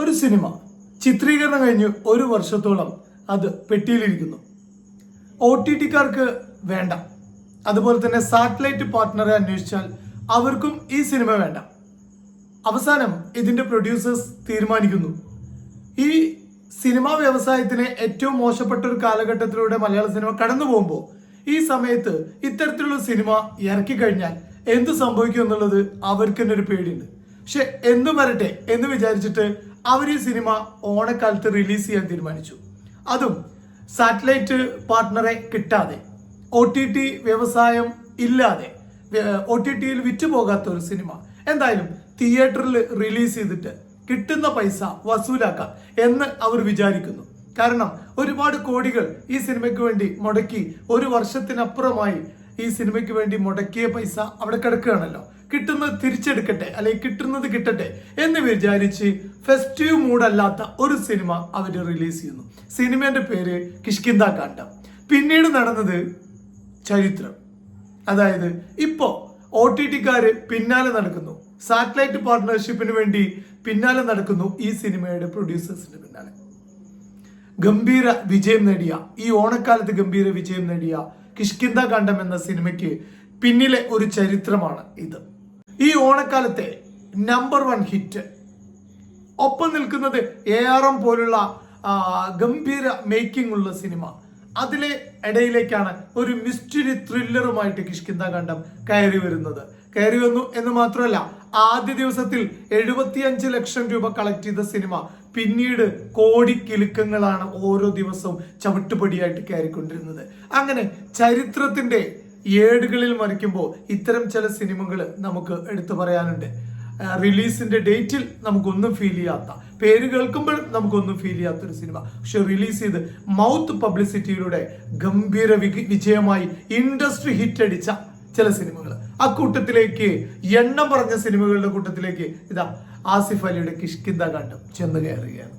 ഒരു സിനിമ ചിത്രീകരണം കഴിഞ്ഞ് ഒരു വർഷത്തോളം അത് പെട്ടിയിലിരിക്കുന്നു. ഒ ടി ടിക്കാർക്ക് വേണ്ട. അതുപോലെ തന്നെ സാറ്റലൈറ്റ് പാർട്ട്ണറെ അന്വേഷിച്ചാൽ അവർക്കും ഈ സിനിമ വേണ്ട. അവസാനം ഇതിന്റെ പ്രൊഡ്യൂസേഴ്സ് തീരുമാനിക്കുന്നു. ഈ സിനിമാ വ്യവസായത്തിന് ഏറ്റവും മോശപ്പെട്ട ഒരു കാലഘട്ടത്തിലൂടെ മലയാള സിനിമ കടന്നു പോകുമ്പോൾ ഈ സമയത്ത് ഇത്തരത്തിലുള്ള സിനിമ ഇറക്കി കഴിഞ്ഞാൽ എന്ത് സംഭവിക്കും എന്നുള്ളത് അവർക്ക് തന്നെ ഒരു പേടിയുണ്ട്. പക്ഷെ എന്നും വരട്ടെ എന്ന് വിചാരിച്ചിട്ട് അവർ ഈ സിനിമ ഓണക്കാലത്ത് റിലീസ് ചെയ്യാൻ തീരുമാനിച്ചു. അതും സാറ്റലൈറ്റ് പാർട്ട്ണറെ കിട്ടാതെ ഒ ടി ടി വ്യവസായം ഇല്ലാതെ ഒ ടി ടിയിൽ വിറ്റുപോകാത്ത ഒരു സിനിമ. എന്തായാലും തിയേറ്ററിൽ റിലീസ് ചെയ്തിട്ട് കിട്ടുന്ന പൈസ വസൂലാക്കാം എന്ന് അവർ വിചാരിക്കുന്നു. കാരണം ഒരുപാട് കോടികൾ ഈ സിനിമയ്ക്ക് വേണ്ടി മുടക്കി ഒരു വർഷത്തിനപ്പുറമായി ഈ സിനിമയ്ക്ക് വേണ്ടി മുടക്കിയ പൈസ അവിടെ കിടക്കുകയാണല്ലോ. കിട്ടുന്നത് തിരിച്ചെടുക്കട്ടെ അല്ലെങ്കിൽ കിട്ടുന്നത് കിട്ടട്ടെ എന്ന് വിചാരിച്ച് ഫെസ്റ്റീവ് മൂഡല്ലാത്ത ഒരു സിനിമ അവർ റിലീസ് ചെയ്യുന്നു. സിനിമയുടെ പേര് കിഷ്കിന്ത കാണ്ട പിന്നീട് നടന്നത് ചരിത്രം. അതായത് ഇപ്പോ ഒ ടി ടിക്കാര് പിന്നാലെ നടക്കുന്നു. സാറ്റലൈറ്റ് പാർട്ട്ണർഷിപ്പിന് വേണ്ടി പിന്നാലെ നടക്കുന്നു ഈ സിനിമയുടെ പ്രൊഡ്യൂസേഴ്സിന്റെ പിന്നാലെ. ഗംഭീര വിജയം നേടിയ ഈ ഓണക്കാലത്ത് ഗംഭീര വിജയം നേടിയ കിഷ്കിന്ദ കണ്ടം എന്ന സിനിമയ്ക്ക് പിന്നിലെ ഒരു ചരിത്രമാണ് ഇത്. ഈ ഓണക്കാലത്തെ നമ്പർ വൺ ഹിറ്റ് ഒപ്പം നിൽക്കുന്നത് എ ആർ എം പോലുള്ള ഗംഭീര മേക്കിംഗ് ഉള്ള സിനിമ. അതിലെ ഇടയിലേക്കാണ് ഒരു മിസ്റ്ററി ത്രില്ലറുമായിട്ട് കിഷ്കിന്ദ കണ്ടം കയറി വരുന്നത്. കയറി വന്നു എന്ന് മാത്രമല്ല ആദ്യ ദിവസത്തിൽ എഴുപത്തിയഞ്ച് ലക്ഷം രൂപ കളക്ട് ചെയ്ത സിനിമ പിന്നീട് കോടിക്കിലുക്കങ്ങളാണ് ഓരോ ദിവസവും ചവിട്ടുപടിയായിട്ട് കയറിക്കൊണ്ടിരുന്നത്. അങ്ങനെ ചരിത്രത്തിന്റെ ഏടുകളിൽ മറിക്കുമ്പോൾ ഇത്തരം ചില സിനിമകൾ നമുക്ക് എടുത്തു പറയാനുണ്ട്. റിലീസിന്റെ ഡേറ്റിൽ നമുക്കൊന്നും ഫീൽ ചെയ്യാത്ത പേര് കേൾക്കുമ്പോൾ നമുക്കൊന്നും ഫീൽ ചെയ്യാത്ത ഒരു സിനിമ. പക്ഷെ റിലീസ് ചെയ്ത് മൗത്ത് പബ്ലിസിറ്റിയിലൂടെ ഗംഭീര വിജയമായി ഇൻഡസ്ട്രി ഹിറ്റ് അടിച്ച ചില സിനിമകൾ ആ കൂട്ടത്തിലേക്ക് എണ്ണം പറഞ്ഞ സിനിമകളുടെ കൂട്ടത്തിലേക്ക് ഇതാ ആസിഫ് അലിയുടെ കിഷ്കിന്ദ കണ്ടം ചെന്ന് കയറുകയാണ്.